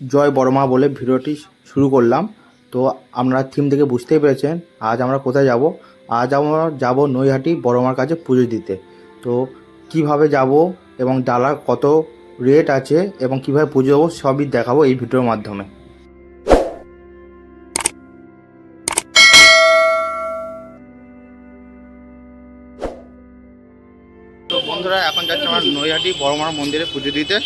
জয় বড়মা বলে ভিডিওটি শুরু করলাম। তো আপনারা থিম থেকে বুঝতেই পেরেছেন আজ আমরা কোথায় যাব। আজ আমরা যাব নৈহাটি বড়মার কাছে পুজো দিতে। তো কীভাবে যাব এবং ডালার কত রেট আছে এবং কীভাবে পুজো দেবো সবই দেখাবো এই ভিডিওর মাধ্যমে। তো বন্ধুরা, এখন যাচ্ছে আমার নৈহাটি বড়মার মন্দিরে পুজো দিতে।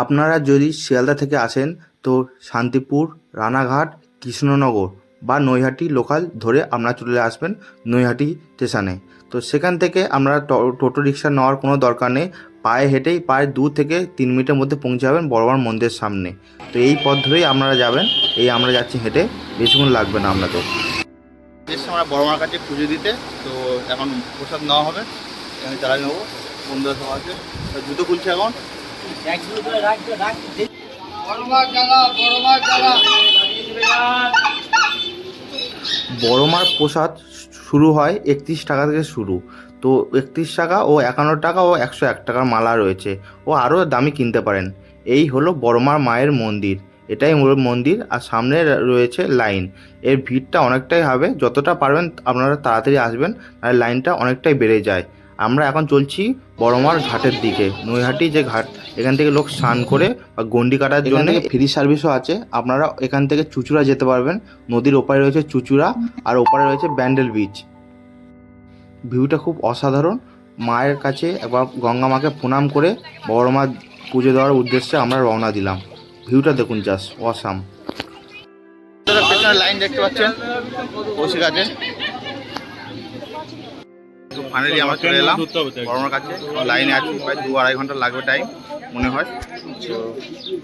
আপনারা যদি শিয়ালদা থেকে আসেন, তো শান্তিপুর, রানাঘাট, কৃষ্ণনগর বা নৈহাটি লোকাল ধরে আপনারা চলে আসবেন নৈহাটি স্টেশনে তো সেখান থেকে আমরা টোটো রিক্সা নেওয়ার কোনো দরকার নেই। পায়ে হেঁটেই প্রায় দু থেকে তিন মিনিটের মধ্যে পৌঁছে যাবেন বড়মার মন্দিরের সামনে। তো এই পথ ধরেই আপনারা যাবেন, এই আমরা যাচ্ছি হেঁটে বেশিক্ষণ লাগবে না আপনাদের। এসে আমরা বড়মার কাছে পুজো দিতে, তো এখন প্রসাদ নেওয়া হবে, এখানে চালাই নেব। বন্ধুরা আছে জুতো খুলছে এখন। বড়মার প্রসাদ শুরু হয় একত্রিশ টাকা থেকে শুরু। তো একত্রিশ টাকা ও একান্ন টাকা ও একশো এক টাকার মালা রয়েছে। ও আরও দামি কিনতে পারেন। এই হলো বড়মার মায়ের মন্দির। এটাই মূল মন্দির আর সামনে রয়েছে লাইন। এর ভিড়টা অনেকটাই হবে। যতটা পারবেন আপনারা তাড়াতাড়ি আসবেন আর লাইনটা অনেকটাই বেড়ে যায়। আমরা এখন চলছি বড়মার ঘাটের দিকে। নৈহাটি যে ঘাট এখান থেকে লোক স্নান করে বা গন্ডি কাটার জন্য ফ্রি সার্ভিসও আছে। আপনারা এখান থেকে চুচুড়া যেতে পারবেন। নদীর ওপারে রয়েছে চুচুড়া আর ওপারে রয়েছে ব্যান্ডেল বিচ। ভিউটা খুব অসাধারণ। মায়ের কাছে একবার গঙ্গা মাকে প্রণাম করে বড় মা পুজো দেওয়ার উদ্দেশ্যে আমরা রওনা দিলাম। ভিউটা দেখুন জাস্ট অসাম পেছনে লাইন দেখতে পাচ্ছেন? কৌশিক আছে তো ফাইনালি আমরা চলে এলাম বড়মার কাছে। লাইনে আছি, প্রায় দু আড়াই ঘণ্টা লাগবে টাইম মনে হয়।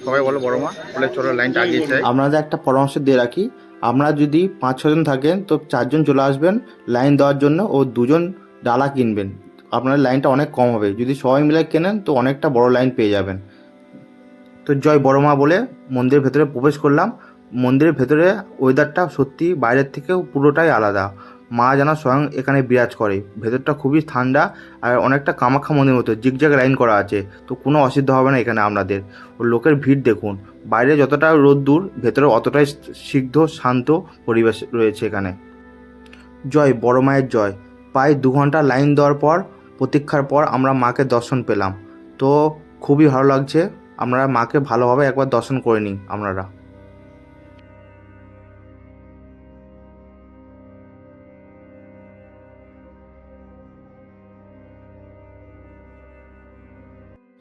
সবাই বলো বড়মা, বলে চলো লাইনটা আগিয়ে চাই আপনাদের একটা পরামর্শ দিয়ে রাখি আপনারা যদি পাঁচ ছজন থাকেন, তো চারজন চলে আসবেন, লাইন দেওয়ার জন্য ও দুজন ডালা কিনবেন। আপনার লাইনটা অনেক কম হবে। যদি সবাই মিলে কেনেন, তো অনেকটা বড় লাইন পেয়ে যাবেন। তো জয় বড়মা বলে মন্দিরের ভেতরে প্রবেশ করলাম। মন্দিরের ভেতরে ওয়েদারটা সত্যি বাইরের থেকেও পুরোটাই আলাদা। মা যেন স্বয়ং এখানে বিরাজ করে। ভেতরটা খুবই ঠান্ডা আর অনেকটা কামাখ্যা মন্দির মতো, জিগজ্যাগ লাইন করা আছে। তো কোনো অসুবিধা হবে না এখানে আপনাদের ও লোকের ভিড় দেখুন। বাইরে যতটা রোদ্দুর ভেতরে অতটাই সিদ্ধ, শান্ত পরিবেশ রয়েছে এখানে। জয়, বড় মায়ের জয়। প্রায় দু ঘণ্টা লাইন দেওয়ার পর, প্রতীক্ষার পর আমরা মাকে দর্শন পেলাম। তো খুবই ভালো লাগছে। আমরা মাকে ভালোভাবে একবার দর্শন করে নিই, আপনারা।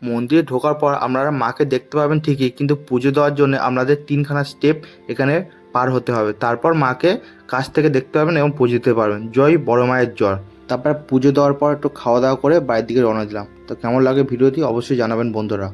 মন্দিরে ঢোকার পর আপনারা মাকে দেখতে পাবেন ঠিকই, কিন্তু পুজো দেওয়ার জন্য আপনাদের তিনখানা স্টেপ এখানে পার হতে হবে। তারপর মাকে কাছ থেকে দেখতে পাবেন এবং পুজো দিতে পারবেন। জয় বড় মায়ের জ্বর। তারপরে পুজো দেওয়ার পর একটু খাওয়া দাওয়া করে বাড়ির দিকে রওনা দিলাম। তো কেমন লাগে ভিডিওটি অবশ্যই জানাবেন বন্ধুরা।